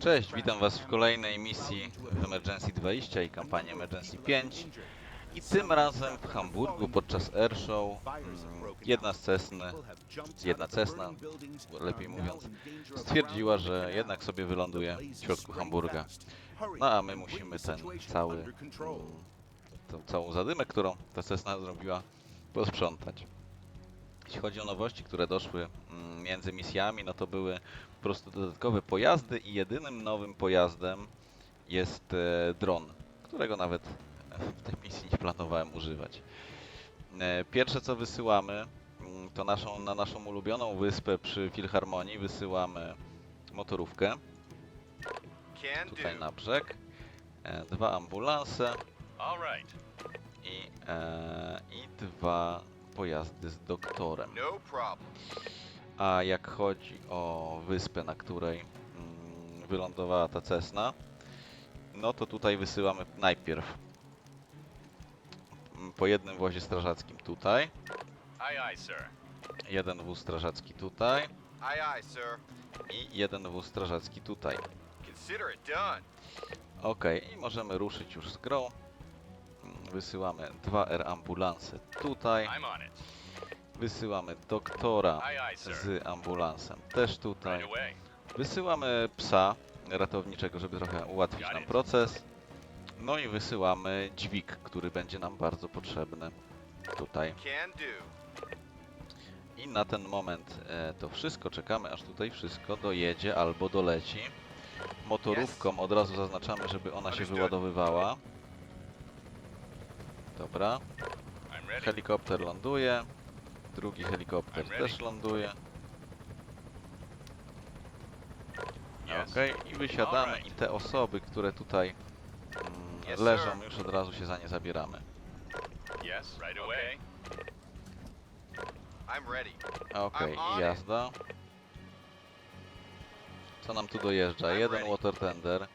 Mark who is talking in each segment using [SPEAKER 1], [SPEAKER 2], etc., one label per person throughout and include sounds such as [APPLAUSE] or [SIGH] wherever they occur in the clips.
[SPEAKER 1] Cześć, witam Was w kolejnej misji w Emergency 20 i kampanii Emergency 5. I tym razem w Hamburgu podczas Airshow mm, jedna z Cessny, jedna Cessna, lepiej mówiąc, stwierdziła, że jednak sobie wyląduje w środku Hamburga. No a my musimy ten cały, mm, tą całą zadymę, którą ta Cessna zrobiła, posprzątać. Jeśli chodzi o nowości, które doszły mm, między misjami, no to były po prostu dodatkowe pojazdy i jedynym nowym pojazdem jest e, dron, którego nawet w tej misji nie planowałem używać. E, pierwsze co wysyłamy, mm, to naszą, na naszą ulubioną wyspę przy Filharmonii wysyłamy motorówkę. Tutaj na brzeg, e, dwa ambulanse. I, e, i dwa pojazdy z doktorem.
[SPEAKER 2] No.
[SPEAKER 1] A jak chodzi o wyspę, na której mm, wylądowała ta Cessna, no to tutaj wysyłamy najpierw po jednym wozie strażackim tutaj, jeden wóz strażacki tutaj i jeden wóz strażacki tutaj. Ok, i możemy ruszyć już z grą. Wysyłamy dwa R ambulanse tutaj, wysyłamy doktora z ambulansem też tutaj. Wysyłamy psa ratowniczego, żeby trochę ułatwić nam proces. No i wysyłamy dźwig, który będzie nam bardzo potrzebny tutaj. I na ten moment e, to wszystko. Czekamy aż tutaj wszystko dojedzie albo doleci. Motorówką od razu zaznaczamy, żeby ona się wyładowywała. Dobra. Helikopter ląduje. Drugi helikopter też ląduje. Okej, i wysiadamy i te osoby, które tutaj mm, leżą, już od razu się za nie zabieramy. Okej,
[SPEAKER 2] it.
[SPEAKER 1] jazda. Co nam tu dojeżdża? Jeden water tender.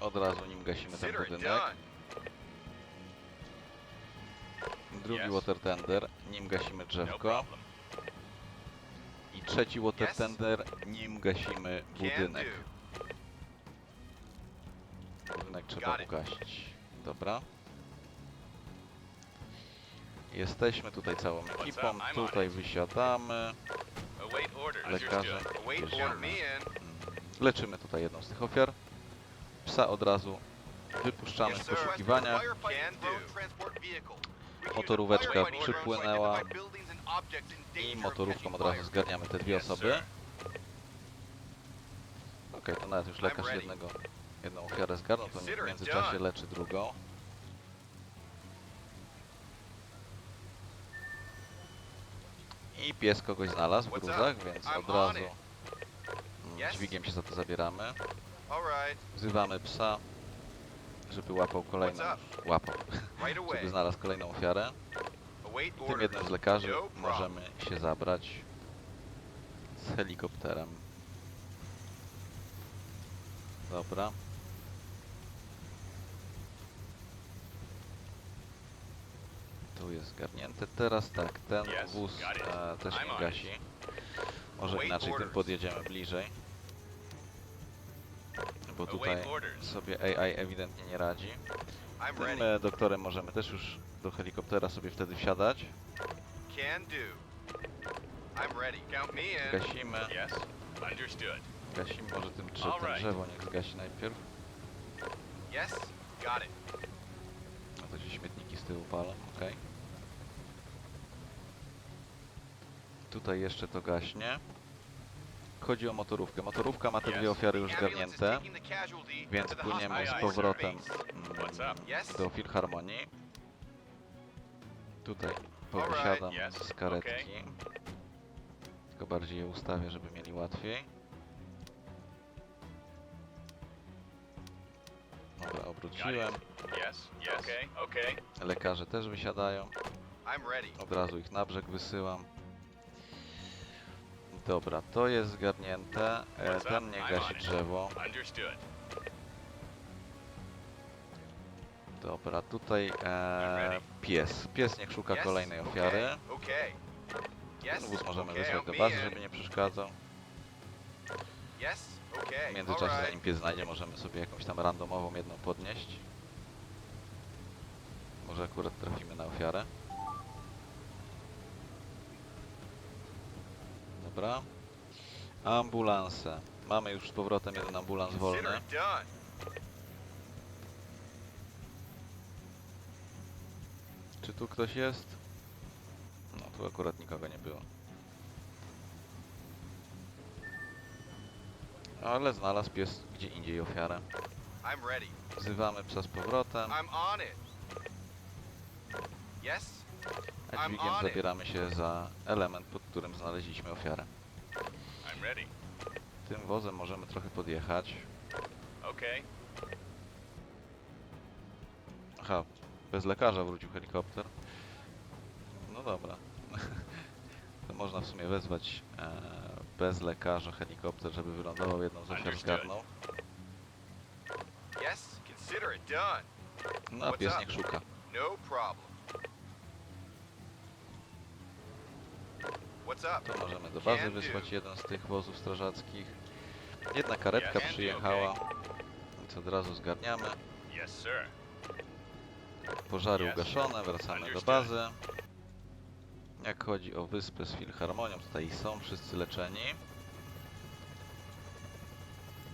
[SPEAKER 1] Od razu nim gasimy ten budynek.
[SPEAKER 2] done.
[SPEAKER 1] Drugi
[SPEAKER 2] Yes.
[SPEAKER 1] water tender, nim gasimy
[SPEAKER 2] No
[SPEAKER 1] drzewko.
[SPEAKER 2] problem.
[SPEAKER 1] I trzeci water tender, nim gasimy budynek. Budynek trzeba ugasić. Dobra. Jesteśmy tutaj całą ekipą, tutaj wysiadamy. Lekarze bierzemy. Mm, Leczymy tutaj jedną z tych ofiar. Psa od razu wypuszczamy
[SPEAKER 2] Yes,
[SPEAKER 1] w Motoróweczka przypłynęła i motorówką od razu zgarniamy te dwie osoby. Okej, to nawet już lekarz jednego, jedną ofiarę zgarnął, to w międzyczasie leczy drugą. I pies kogoś znalazł w gruzach, więc od razu mm, dźwigiem się za to zabieramy. Wzywamy psa, żeby łapał kolejną, łapał, żeby znalazł kolejną ofiarę. Tym jednym z lekarzy
[SPEAKER 2] No
[SPEAKER 1] możemy się zabrać z helikopterem. Dobra. Tu jest zgarnięte. Teraz tak, ten wóz e, też nie gasi. Może inaczej, tym podjedziemy bliżej. Bo tutaj sobie AI ewidentnie nie radzi. Tym e, doktorem możemy też już do helikoptera sobie wtedy wsiadać. Gasimy. Gasimy może tym ten
[SPEAKER 2] right.
[SPEAKER 1] drzewo, niech zgasi najpierw.
[SPEAKER 2] It.
[SPEAKER 1] No to się śmietniki z tyłu palą, okej. Tutaj jeszcze to gaśnie. Chodzi o motorówkę. Motorówka ma te dwie ofiary już zgarnięte, więc płyniemy z powrotem mm, do Filharmonii. Tutaj powysiadam z karetki. Tylko bardziej je ustawię, żeby mieli łatwiej. Dobra, obróciłem. Lekarze też wysiadają. Od razu ich na brzeg wysyłam. Dobra, to jest zgarnięte. E, ten nie gasi drzewo. Dobra, tutaj e, pies. Pies niech szuka kolejnej ofiary. Ten wóz możemy wysłać do bazy, żeby nie przeszkadzał. W międzyczasie, zanim pies znajdzie, możemy sobie jakąś tam randomową jedną podnieść. Może akurat trafimy na ofiarę. Dobra. Ambulanse. Mamy już z powrotem jeden ambulans wolny. Czy tu ktoś jest? No, tu akurat nikogo nie było. Ale znalazł pies gdzie indziej ofiarę. Wzywamy psa z powrotem,
[SPEAKER 2] I'm on it. Yes?
[SPEAKER 1] A dźwigiem zabieramy się za element, pod którym znaleźliśmy ofiarę. Tym wozem możemy trochę podjechać.
[SPEAKER 2] Okay.
[SPEAKER 1] Aha, bez lekarza wrócił helikopter. No dobra. [LAUGHS] to można w sumie wezwać e, bez lekarza helikopter, żeby wylądował jedną z ofiar zgarnął.
[SPEAKER 2] Yes? Consider it done.
[SPEAKER 1] No a pies niech szuka.
[SPEAKER 2] No problem.
[SPEAKER 1] To możemy do bazy wysłać jeden z tych wozów strażackich. Jedna karetka przyjechała, więc od razu zgarniamy. Pożary ugaszone, wracamy do bazy. Jak chodzi o wyspę z Filharmonią, tutaj są wszyscy leczeni.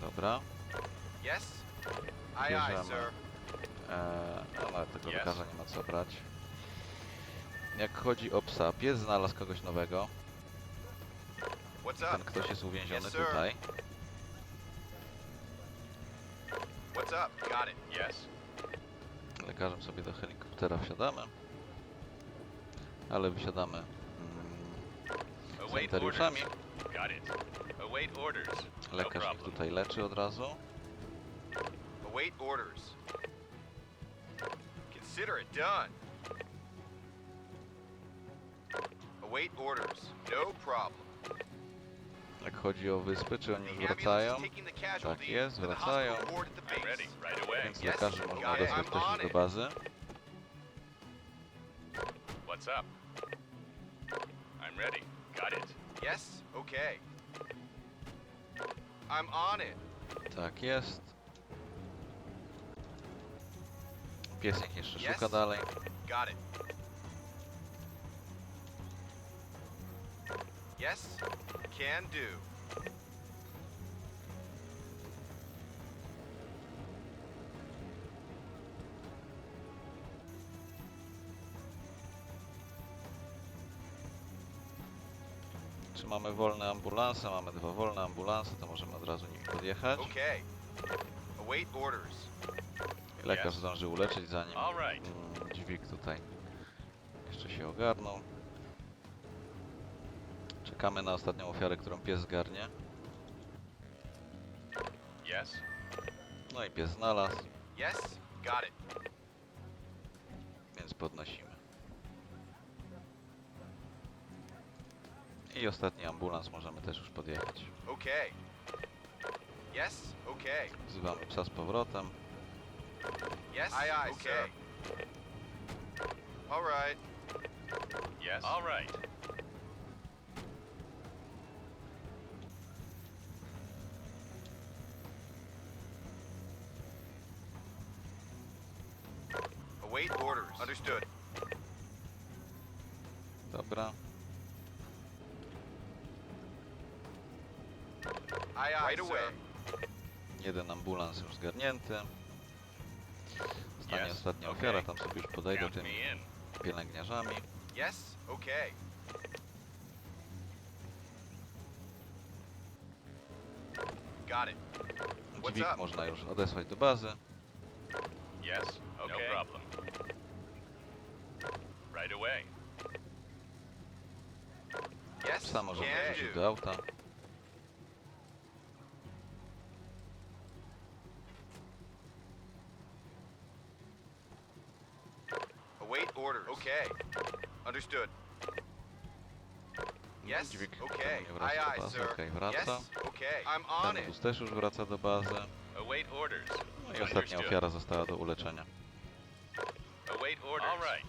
[SPEAKER 1] Dobra. Bierzemy. Eee, ale tego lekarza nie ma co brać. Jak chodzi o psa, pies znalazł kogoś nowego. Ten ktoś jest uwięziony
[SPEAKER 2] Yes,
[SPEAKER 1] tutaj.
[SPEAKER 2] What's up? Got it. Yes.
[SPEAKER 1] Lekarzem sobie do helikoptera wsiadamy. Ale wysiadamy mm,
[SPEAKER 2] Await
[SPEAKER 1] sanitariuszami.
[SPEAKER 2] No
[SPEAKER 1] Lekarz ich tutaj leczy od razu.
[SPEAKER 2] Await orders. Consider it done. Await orders. No problem.
[SPEAKER 1] Jak chodzi o wyspy, czy oni już wracają? Tak jest, wracają. Więc lekarzy można
[SPEAKER 2] I'm
[SPEAKER 1] też do bazy.
[SPEAKER 3] What's up? I'm ready. Got it.
[SPEAKER 2] Yes? Okay. I'm on it.
[SPEAKER 1] Tak jest. Pies niech jeszcze
[SPEAKER 2] Yes.
[SPEAKER 1] szuka dalej.
[SPEAKER 2] Got it. Yes? Can do.
[SPEAKER 1] Czy mamy wolne ambulanse? Mamy dwa wolne ambulanse, to możemy od razu nimi podjechać.
[SPEAKER 2] Okay. Await orders.
[SPEAKER 1] Lekarz
[SPEAKER 3] Yes.
[SPEAKER 1] zdąży uleczyć zanim
[SPEAKER 3] All right.
[SPEAKER 1] mm, dźwig tutaj jeszcze się ogarnął. Czekamy na ostatnią ofiarę, którą pies zgarnie.
[SPEAKER 3] Yes.
[SPEAKER 1] No i pies znalazł,
[SPEAKER 2] Yes? Got it.
[SPEAKER 1] więc podnosimy. I ostatni ambulans możemy też już podjechać.
[SPEAKER 2] Okay. Yes? Okay.
[SPEAKER 1] Wzywamy psa z powrotem.
[SPEAKER 2] Yes? Aye, aye, okay. All right.
[SPEAKER 3] Yes. All right.
[SPEAKER 2] Await orders. Understood.
[SPEAKER 1] Dobra.
[SPEAKER 2] Aye, aye, Right away.
[SPEAKER 1] Jeden ambulans już zgarnięty. Zostanie
[SPEAKER 3] Yes,
[SPEAKER 1] ostatnia
[SPEAKER 3] okay.
[SPEAKER 1] ofiara, tam sobie już podejdę
[SPEAKER 3] Count
[SPEAKER 1] tymi
[SPEAKER 3] me in.
[SPEAKER 1] pielęgniarzami.
[SPEAKER 2] Yes? Okay. Got it. What's
[SPEAKER 1] Dźwig
[SPEAKER 2] up?
[SPEAKER 1] można już odesłać do bazy.
[SPEAKER 3] Yes. Okay. No problem. Right away.
[SPEAKER 2] Yes?
[SPEAKER 1] Psa możemy
[SPEAKER 2] Can
[SPEAKER 1] wrzucić
[SPEAKER 2] do.
[SPEAKER 1] do auta.
[SPEAKER 2] Await orders. Okay. Understood. Yes?
[SPEAKER 1] Dźwig
[SPEAKER 2] Okay.
[SPEAKER 1] nie wraca
[SPEAKER 2] Aye,
[SPEAKER 1] do
[SPEAKER 2] aye,
[SPEAKER 1] bazy.
[SPEAKER 2] sir.
[SPEAKER 1] Okej, wraca.
[SPEAKER 2] Yes? Okay. I'm on
[SPEAKER 1] Ten
[SPEAKER 2] it.
[SPEAKER 1] wóz też już wraca do bazy.
[SPEAKER 3] Await orders.
[SPEAKER 1] No i ostatnia
[SPEAKER 3] Understood.
[SPEAKER 1] ofiara została do uleczenia.
[SPEAKER 3] All right.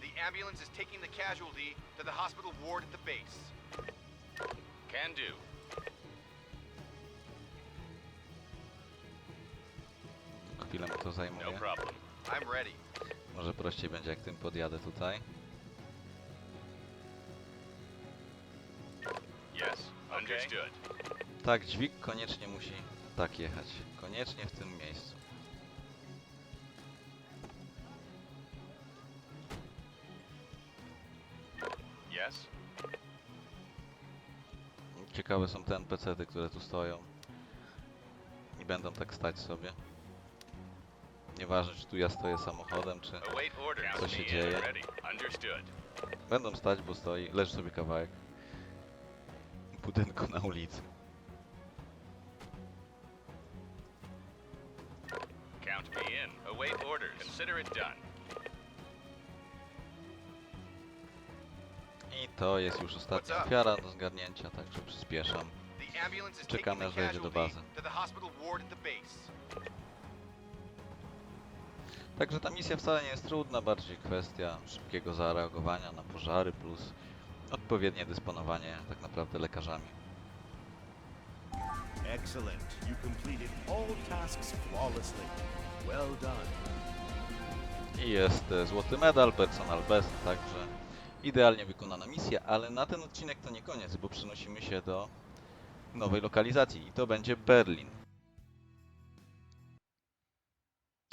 [SPEAKER 2] The ambulance is taking the casualty to the hospital ward at the base.
[SPEAKER 3] Can do.
[SPEAKER 1] Chwilę mi to
[SPEAKER 3] No
[SPEAKER 1] zajmuje.
[SPEAKER 3] problem.
[SPEAKER 2] I'm ready.
[SPEAKER 1] Może prościej będzie jak tym podjadę tutaj.
[SPEAKER 3] Yes. Understood.
[SPEAKER 1] Tak, dźwig koniecznie musi tak jechać. Koniecznie w tym miejscu.
[SPEAKER 3] Yes.
[SPEAKER 1] Ciekawe są te NPC-ty, które tu stoją. I będą tak stać sobie. Nieważne, czy tu ja stoję samochodem, czy. Co się dzieje? Będą stać, bo stoi, leży sobie kawałek budynku na ulicy. To jest już ostatnia ofiara do zgarnięcia, także przyspieszam. Czekamy, aż wejdzie do bazy. Także ta misja wcale nie jest trudna, bardziej kwestia szybkiego zareagowania na pożary plus odpowiednie dysponowanie tak naprawdę lekarzami.
[SPEAKER 4] Excellent. You completed all tasks flawlessly. Well done.
[SPEAKER 1] I jest e, złoty medal, personal best, także idealnie wykonana misja, ale na ten odcinek to nie koniec, bo przenosimy się do nowej lokalizacji i to będzie Berlin.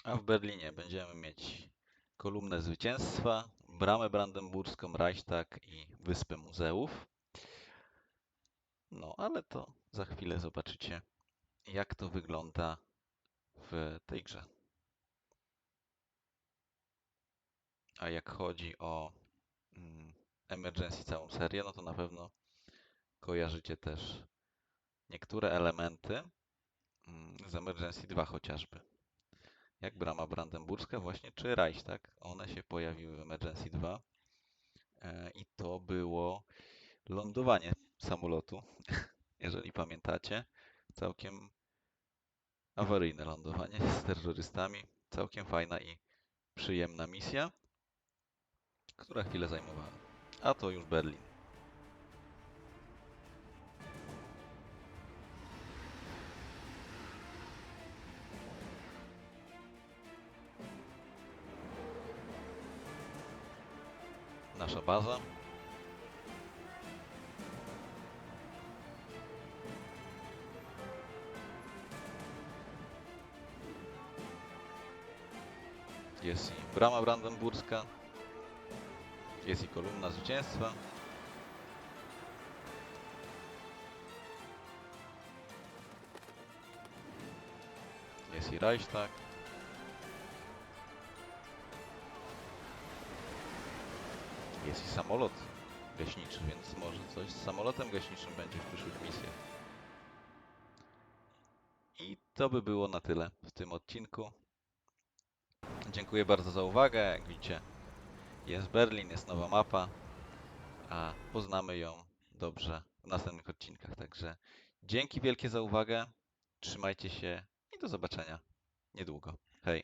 [SPEAKER 1] A w Berlinie będziemy mieć kolumnę zwycięstwa, bramę brandenburską, Reichstag i Wyspę Muzeów. No, ale to za chwilę zobaczycie, jak to wygląda w tej grze. A jak chodzi o Emergency całą serię, no to na pewno kojarzycie też niektóre elementy mm, z Emergency 2 chociażby. Jak brama brandenburska właśnie, czy Reichstag. One się pojawiły w Emergency 2 e, i to było lądowanie samolotu, [LAUGHS] jeżeli pamiętacie. Całkiem awaryjne lądowanie z terrorystami. Całkiem fajna i przyjemna misja która chwilę zajmowała. A to już Berlin. Nasza baza. Jest i brama brandenburska. Jest i kolumna zwycięstwa. Jest i Reichstag. Jest i samolot gaśniczy, więc może coś z samolotem gaśniczym będzie w przyszłych misjach. I to by było na tyle w tym odcinku. Dziękuję bardzo za uwagę. Jak widzicie, jest Berlin, jest nowa mapa, a poznamy ją dobrze w następnych odcinkach. Także dzięki wielkie za uwagę, trzymajcie się i do zobaczenia niedługo. Hej!